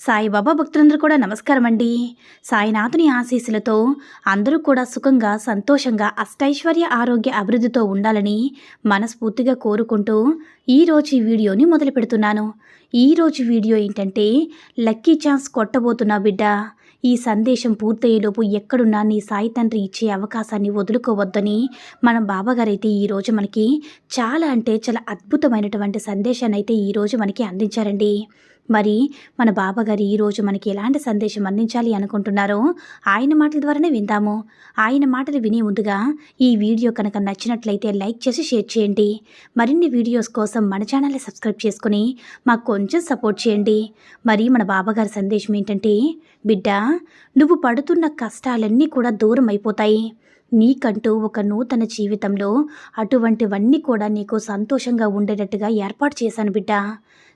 సాయిబాబా భక్తులందరూ కూడా నమస్కారం అండి సాయినాథుని ఆశీస్సులతో అందరూ కూడా సుఖంగా సంతోషంగా అష్టైశ్వర్య ఆరోగ్య అభివృద్ధితో ఉండాలని మనస్ఫూర్తిగా కోరుకుంటూ ఈరోజు ఈ వీడియోని మొదలు పెడుతున్నాను. ఈరోజు వీడియో ఏంటంటే లక్కీ ఛాన్స్ కొట్టబోతున్నా బిడ్డ ఈ సందేశం పూర్తయ్యేలోపు ఎక్కడున్నా నీ సాయి తండ్రి ఇచ్చే అవకాశాన్ని వదులుకోవద్దని మన బాబాగారైతే ఈరోజు మనకి చాలా అంటే చాలా అద్భుతమైనటువంటి సందేశాన్ని అయితే ఈరోజు మనకి అందించారండి. మరి మన బాబాగారు ఈరోజు మనకి ఎలాంటి సందేశం అందించాలి అనుకుంటున్నారో ఆయన మాటల ద్వారానే విందాము. ఆయన మాటలు వినే ముందుగా ఈ వీడియో కనుక నచ్చినట్లయితే లైక్ చేసి షేర్ చేయండి. మరిన్ని వీడియోస్ కోసం మన ఛానల్ని సబ్స్క్రైబ్ చేసుకుని మాకు కొంచెం సపోర్ట్ చేయండి. మరి మన బాబాగారి సందేశం ఏంటంటే బిడ్డ నువ్వు పడుతున్న కష్టాలన్నీ కూడా దూరం అయిపోతాయి. నీకంటూ ఒక నూతన జీవితంలో అటువంటివన్నీ కూడా నీకు సంతోషంగా ఉండేటట్టుగా ఏర్పాటు చేశాను బిడ్డ.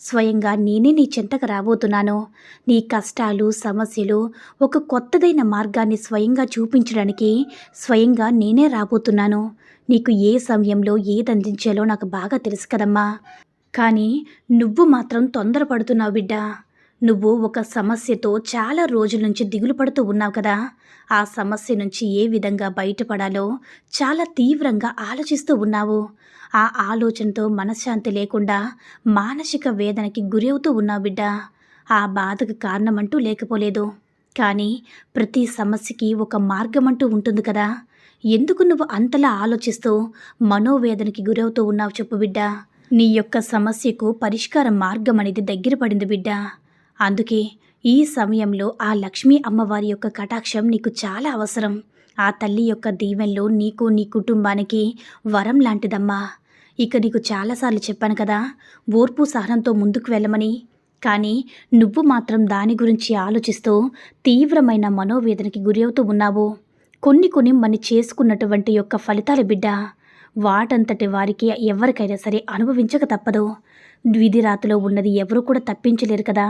స్వయంగా నేనే నీ చెంతకు రాబోతున్నాను. నీ కష్టాలు సమస్యలు ఒక కొత్తదైన మార్గాన్ని స్వయంగా చూపించడానికి స్వయంగా నేనే రాబోతున్నాను. నీకు ఏ సమయంలో ఏది అందించాలో నాకు బాగా తెలుసు కదమ్మా. కానీ నువ్వు మాత్రం తొందరపడుతున్నావు బిడ్డ. నువ్వు ఒక సమస్యతో చాలా రోజుల నుంచి దిగులు పడుతూ ఉన్నావు కదా. ఆ సమస్య నుంచి ఏ విధంగా బయటపడాలో చాలా తీవ్రంగా ఆలోచిస్తూ ఉన్నావు. ఆ ఆలోచనతో మనశ్శాంతి లేకుండా మానసిక వేదనకి గురవుతూ ఉన్నావు బిడ్డ. ఆ బాధకు కారణమంటూ లేకపోలేదు. కానీ ప్రతి సమస్యకి ఒక మార్గం అంటూ ఉంటుంది కదా. ఎందుకు నువ్వు అంతలా ఆలోచిస్తూ మనోవేదనకి గురవుతూ ఉన్నావు చెప్పు బిడ్డ. నీ యొక్క సమస్యకు పరిష్కార మార్గం అనేది దగ్గర పడింది బిడ్డ. అందుకే ఈ సమయంలో ఆ లక్ష్మీ అమ్మవారి యొక్క కటాక్షం నీకు చాలా అవసరం. ఆ తల్లి యొక్క దీవెనలు నీకు నీ కుటుంబానికి వరం లాంటిదమ్మా. ఇక నీకు చాలాసార్లు చెప్పాను కదా ఓర్పు సహనంతో ముందుకు వెళ్ళమని. కానీ నువ్వు మాత్రం దాని గురించి ఆలోచిస్తూ తీవ్రమైన మనోవేదనకి గురి అవుతూ ఉన్నావు. కొన్ని కొన్ని మన చేసుకున్నటువంటి యొక్క ఫలితాల బిడ్డ వాటంతటి వారికి ఎవరికైనా సరే అనుభవించక తప్పదు. విధిరాతలో ఉన్నది ఎవరు కూడా తప్పించలేరు కదా.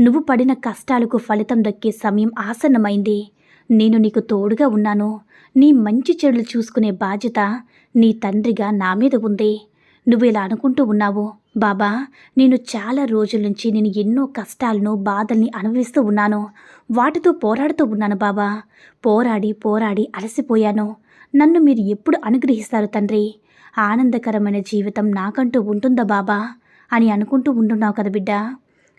నువ్వు పడిన కష్టాలకు ఫలితం దక్కే సమయం ఆసన్నమైంది. నేను నీకు తోడుగా ఉన్నాను. నీ మంచి చెడులు చూసుకునే బాధ్యత నీ తండ్రిగా నా మీద ఉంది. నువ్వు ఇలా అనుకుంటూ ఉన్నావు. బాబా నేను చాలా రోజుల నుంచి నేను ఎన్నో కష్టాలను బాధల్ని అనుభవిస్తూ ఉన్నాను. వాటితో పోరాడుతూ ఉన్నాను బాబా. పోరాడి పోరాడి అలసిపోయాను. నన్ను మీరు ఎప్పుడు అనుగ్రహిస్తారు తండ్రి? ఆనందకరమైన జీవితం నాకంటూ ఉంటుందా బాబా? అని అనుకుంటూ ఉంటున్నావు కదా బిడ్డ.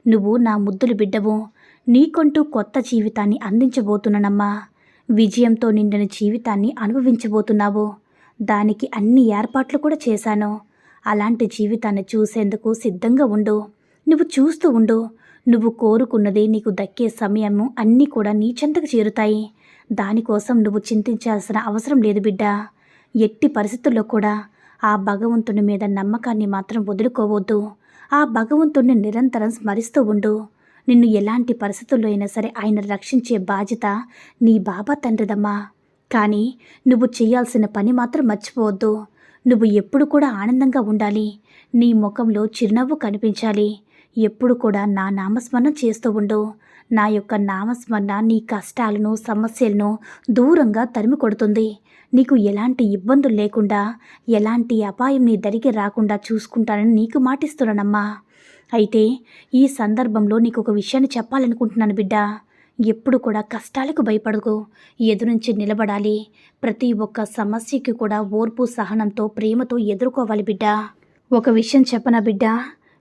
నువ్వు నా ముద్దులు బిడ్డవు నీకంటూ కొత్త జీవితాన్ని అందించబోతున్నానమ్మా. విజయంతో నిండిన జీవితాన్ని అనుభవించబోతున్నావు దానికి అన్ని ఏర్పాట్లు కూడా చేశాను. అలాంటి జీవితాన్ని చూసేందుకు సిద్ధంగా ఉండు. నువ్వు చూస్తూ ఉండు. నువ్వు కోరుకున్నది నీకు దక్కే సమయము అన్నీ కూడా నీ చెంతకు చేరుతాయి. దానికోసం నువ్వు చింతించాల్సిన అవసరం లేదు బిడ్డ. ఎట్టి పరిస్థితుల్లో కూడా ఆ భగవంతుని మీద నమ్మకాన్ని మాత్రం వదులుకోవద్దు. ఆ భగవంతుణ్ణి నిరంతరం స్మరిస్తూ ఉండు. నిన్ను ఎలాంటి పరిస్థితుల్లో అయినా సరే ఆయన రక్షించే బాధ్యత నీ బాబా తండ్రిదమ్మా. కానీ నువ్వు చేయాల్సిన పని మాత్రం మర్చిపోవద్దు. నువ్వు ఎప్పుడు కూడా ఆనందంగా ఉండాలి. నీ ముఖంలో చిరునవ్వు కనిపించాలి. ఎప్పుడు కూడా నా నామస్మరణ చేస్తూ ఉండు. నా యొక్క నామస్మరణ నీ కష్టాలను సమస్యలను దూరంగా తరిమి కొడుతుంది. నీకు ఎలాంటి ఇబ్బందులు లేకుండా ఎలాంటి అపాయం నీ దరికి రాకుండా చూసుకుంటానని నీకు మాటిస్తున్నానమ్మా. అయితే ఈ సందర్భంలో నీకు ఒక విషయాన్ని చెప్పాలనుకుంటున్నాను బిడ్డ. ఎప్పుడు కూడా కష్టాలకు భయపడకు. ఎదురుంచి నిలబడాలి. ప్రతి ఒక్క సమస్యకి కూడా ఓర్పు సహనంతో ప్రేమతో ఎదుర్కోవాలి బిడ్డ. ఒక విషయం చెప్పనా బిడ్డ?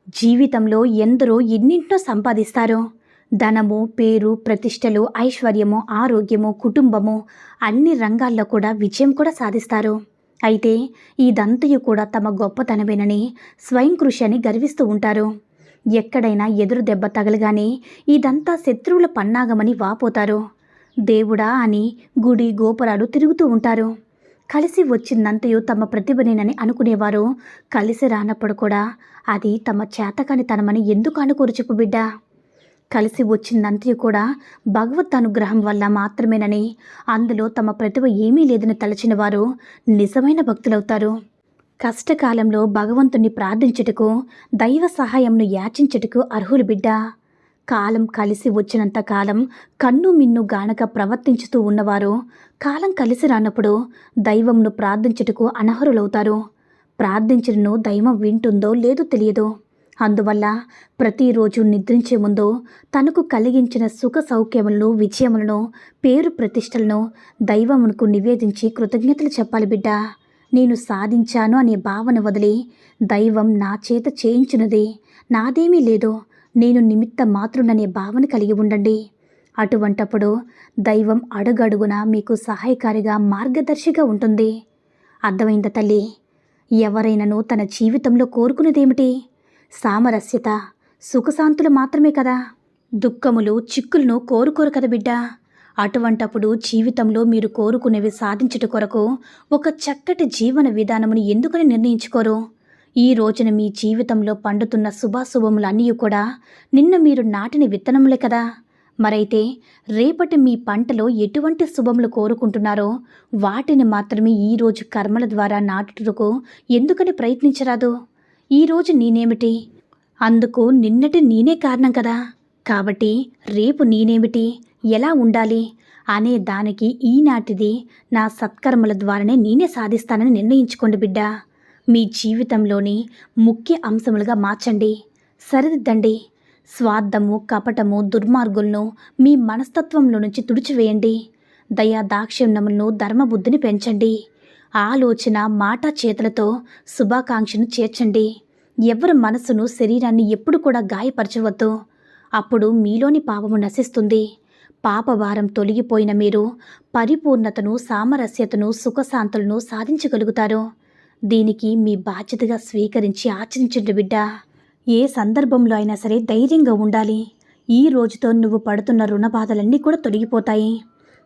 జీవితంలో ఎందరో ఎన్నింటినో సంపాదిస్తారు. ధనము పేరు ప్రతిష్టలు ఐశ్వర్యము ఆరోగ్యము కుటుంబము అన్ని రంగాల్లో కూడా విజయం కూడా సాధిస్తారు. అయితే ఇదంతయు కూడా తమ గొప్పతనమేనని స్వయం కృషి అని గర్విస్తూ ఉంటారు. ఎక్కడైనా ఎదురు దెబ్బ తగలగానే ఇదంతా శత్రువుల పన్నాగమని వాపోతారు. దేవుడా అని గుడి గోపురాలు తిరుగుతూ ఉంటారు. కలిసి వచ్చిందంతయు తమ ప్రతిభనేనని అనుకునేవారు. కలిసి రానప్పుడు కూడా అది తమ చేతకానితనమని ఎందుకు అనుకోరు చెప్పు బిడ్డ? కలిసి వచ్చిందంతయు కూడా భగవత్ అనుగ్రహం వల్ల మాత్రమేనని అందులో తమ ప్రతిభ ఏమీ లేదని తలచిన వారు నిజమైన భక్తులవుతారు. కష్టకాలంలో భగవంతుణ్ణి ప్రార్థించుటకు దైవ సహాయంను యాచించుటకు అర్హులు బిడ్డ. కాలం కలిసి వచ్చినంత కాలం కన్ను మిన్ను గానక ప్రవర్తించుతూ ఉన్నవారు కాలం కలిసి రానప్పుడు దైవంను ప్రార్థించుటకు అనర్హులవుతారు. ప్రార్థించడను దైవం వింటుందో లేదో తెలియదు. అందువల్ల ప్రతిరోజు నిద్రించే ముందు తనకు కలిగించిన సుఖ సౌఖ్యములను విజయములను పేరు ప్రతిష్టలను దైవమునకు నివేదించి కృతజ్ఞతలు చెప్పాలి బిడ్డ. నేను సాధించాను అనే భావన వదిలి దైవం నా చేత చేయించినది నాదేమీ లేదు. నేను నిమిత్త మాత్రుననే భావన కలిగి ఉండండి. అటువంటప్పుడు దైవం అడుగడుగున మీకు సహాయకారిగా మార్గదర్శిగా ఉంటుంది. అర్థమైందా తల్లి? ఎవరైనాను తన జీవితంలో కోరుకునేదేమిటి సామరస్యత. సుఖశాంతులు మాత్రమే కదా. దుఃఖములు చిక్కులను కోరుకోరు కదా బిడ్డ. అటువంటప్పుడు జీవితంలో మీరు కోరుకునేవి సాధించుట కొరకు ఒక చక్కటి జీవన విధానమును ఎందుకని నిర్ణయించుకోరు? ఈ రోజున మీ జీవితంలో పండుతున్న శుభాశుభములన్నీ కూడా నిన్న మీరు నాటిన విత్తనములే కదా. మరైతే రేపటి మీ పంటలో ఎటువంటి శుభములు కోరుకుంటున్నారో వాటిని మాత్రమే ఈరోజు కర్మల ద్వారా నాటుటకు ఎందుకని ప్రయత్నించరాదు? ఈరోజు నేనేమిటి? అందుకు నిన్నటి నేనే కారణం కదా. కాబట్టి రేపు నేనేమిటి? ఎలా ఉండాలి? అనే దానికి ఈనాటిది నా సత్కర్మల ద్వారానే నేనే సాధిస్తానని నిర్ణయించుకోండి బిడ్డ. మీ జీవితంలోని ముఖ్య అంశములుగా మార్చండి. సరిదిద్దండి. స్వార్థము కపటము దుర్మార్గులను మీ మనస్తత్వంలో నుంచి తుడిచివేయండి. దయా దాక్షిణ్యములను ధర్మబుద్ధిని పెంచండి. ఆలోచన మాట చేతులతో శుభాకాంక్షను చేర్చండి. ఎవరి మనసును శరీరాన్ని ఎప్పుడు కూడా గాయపరచవద్దు. అప్పుడు మీలోని పాపము నశిస్తుంది. పాపభారం తొలగిపోయిన మీరు పరిపూర్ణతను సామరస్యతను సుఖశాంతులను సాధించగలుగుతారు. దీనికి మీ బాధ్యతగా స్వీకరించి ఆచరించండి బిడ్డ. ఏ సందర్భంలో అయినా సరే ధైర్యంగా ఉండాలి. ఈ రోజుతో నువ్వు పడుతున్న రుణ బాధలన్నీ కూడా తొలగిపోతాయి.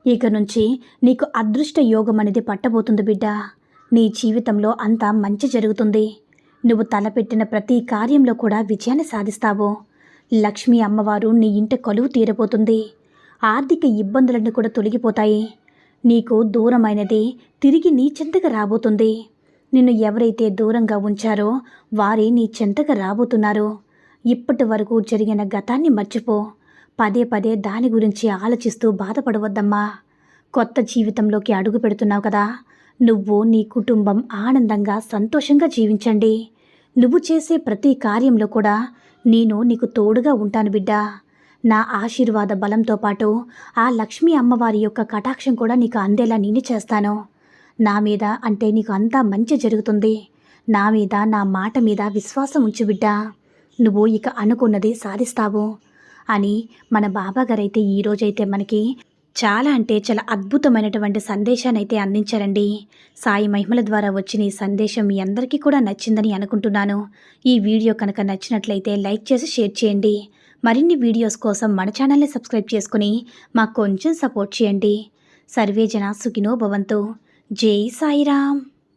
ఇక నుంచి నీకు అదృష్ట యోగం అనేది పట్టబోతుంది బిడ్డ. నీ జీవితంలో అంతా మంచి జరుగుతుంది. నువ్వు తలపెట్టిన ప్రతి కార్యంలో కూడా విజయాన్ని సాధిస్తావు. లక్ష్మీ అమ్మవారు నీ ఇంట కొలువు తీరబోతుంది. ఆర్థిక ఇబ్బందులన్నీ కూడా తొలగిపోతాయి. నీకు దూరమైనది తిరిగి నీ చెంతగా రాబోతుంది. నిన్ను ఎవరైతే దూరంగా ఉంచారో వారే నీ చెంతగా రాబోతున్నారు. ఇప్పటి వరకు జరిగిన గతాన్ని మర్చిపో. పదే పదే దాని గురించి ఆలోచిస్తూ బాధపడవద్దమ్మా. కొత్త జీవితంలోకి అడుగు పెడుతున్నావు కదా. నువ్వు నీ కుటుంబం ఆనందంగా సంతోషంగా జీవించండి. నువ్వు చేసే ప్రతి కార్యంలో కూడా నేను నీకు తోడుగా ఉంటాను బిడ్డా. నా ఆశీర్వాద బలంతో పాటు ఆ లక్ష్మీ అమ్మవారి యొక్క కటాక్షం కూడా నీకు అందేలా నేను చేస్తాను. నా మీద అంటే నీకు అంతా మంచి జరుగుతుంది. నా మీద నా మాట మీద విశ్వాసం ఉంచు బిడ్డా. నువ్వు ఇక అనుకున్నది సాధిస్తావు. అని మన బాబాగారైతే ఈరోజైతే మనకి చాలా అంటే చాలా అద్భుతమైనటువంటి సందేశాన్ని అయితే అందించారండి. సాయి మహిమల ద్వారా వచ్చిన ఈ సందేశం మీ అందరికీ కూడా నచ్చిందని అనుకుంటున్నాను. ఈ వీడియో కనుక నచ్చినట్లయితే లైక్ చేసి షేర్ చేయండి. మరిన్ని వీడియోస్ కోసం మన ఛానల్ని సబ్స్క్రైబ్ చేసుకుని మాకు కొంచెం సపోర్ట్ చేయండి. సర్వే జన సుఖినో భవంతు. జై సాయిరామ్.